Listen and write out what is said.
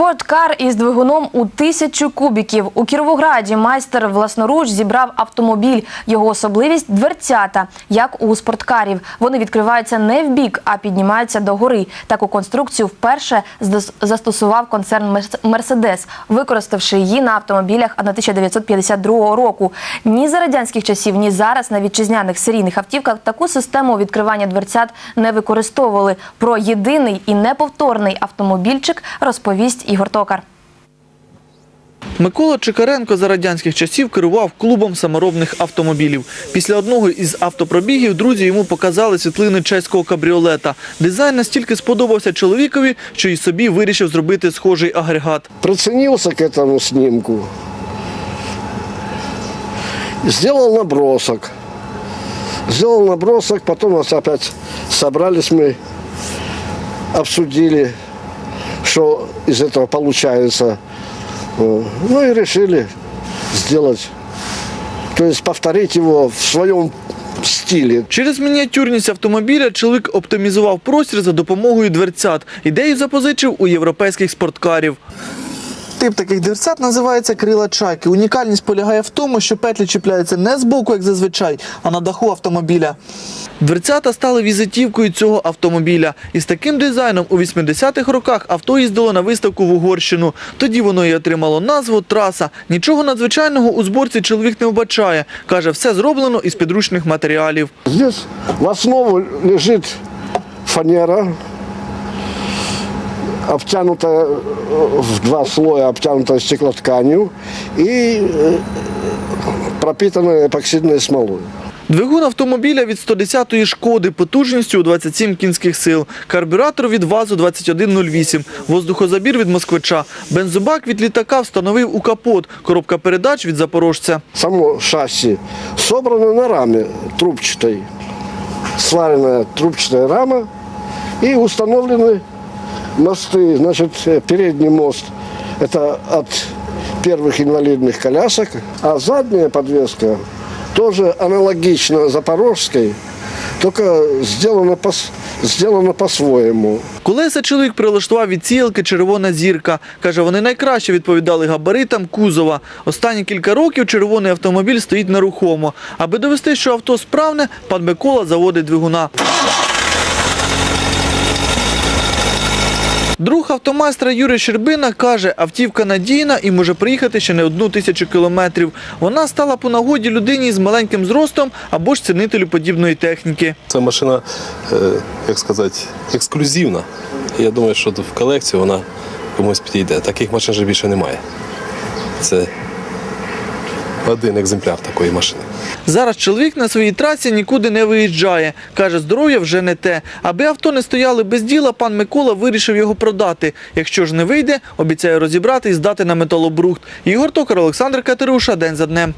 Спорткар із двигуном у тисячу кубіків. У Кіровограді майстер власноруч зібрав автомобіль. Його особливість дверцята, як у спорткарів. Вони відкриваються не в бік, а піднімаються догори. Таку конструкцію вперше застосував концерн «Мерс- Мерседес, використавши її на автомобілях 1952 року. Ні за радянських часів, ні зараз на вітчизняних серійних автівках таку систему відкривання дверцят не використовували. Про єдиний і неповторний автомобільчик розповість Ігор Токар. Микола Чикаренко за радянських часів керував клубом саморобних автомобілів. Після одного із автопробігів друзі йому показали світлини чеського кабріолета. Дизайн настільки сподобався чоловікові, що й собі вирішив зробити схожий агрегат. Приценился к этому снимку. Сделал набросок. Сделал набросок, потом нас опять собрались мы, обсудили, что из этого получается. Э, Ну и решили сделать, то есть повторить его в своем стилі. Через мініатюрність автомобіля чоловік оптимізував простір за допомогою дверцят. Ідею запозичив у європейських спорткарів. Тип таких дверцят називається крила чайки. Унікальність полягає в тому, що петлі чіпляються не з боку, як зазвичай, а на даху автомобіля. Дверцята стали візитівкою цього автомобіля. І з таким дизайном у 80-х роках авто їздило на виставку в Угорщину. Тоді воно і отримало назву «Траса». Нічого надзвичайного у зборці чоловік не вбачає. Каже, все зроблено із підручних матеріалів. Здесь в основу лежит фанера, обтянутая э, в два слоя, обтянутая стеклотканью и э, пропитанная эпоксидной смолой. Двигун автомобіля від 110-ї «Шкоди» потужністю у 27 кінських сил. Карбюратор від ВАЗу 2108. Воздухозабір від «Москвича». Бензобак від літака встановив у капот. Коробка передач від «Запорожця». Само шасси собрано на раме трубчатой, сваренная трубчатая рама и установлены мосты. Значит, э, передний мост – это от первых инвалидных колясок, а задняя подвеска тоже аналогично запорожской, только сделано, по, сделано по-своему. Колеса чоловік прилаштував від сіялки «Червона зірка». Каже, вони найкраще відповідали габаритам кузова. Останні кілька років червоний автомобіль стоїть нерухомо. Аби довести, що авто справне, пан Микола заводить двигуна. Друг автомайстра Юрій Щербина каже, автівка надійна і може приїхати ще не одну тисячу кілометрів. Вона стала по нагоді людині з маленьким зростом або ж цінителю подібної техніки. Це машина, е, як сказати, ексклюзивна. Я думаю, що в колекцію вона комусь підійде. Таких машин вже більше немає. Це один екземпляр такої машини. Зараз чоловік на своїй трасі нікуди не виїжджає. Каже, здоров'я вже не те. Аби авто не стояли без діла, пан Микола вирішив його продати. Якщо ж не вийде, обіцяє розібрати і здати на металобрухт. Ігор Токар, Олександр Катеруша. День за днем.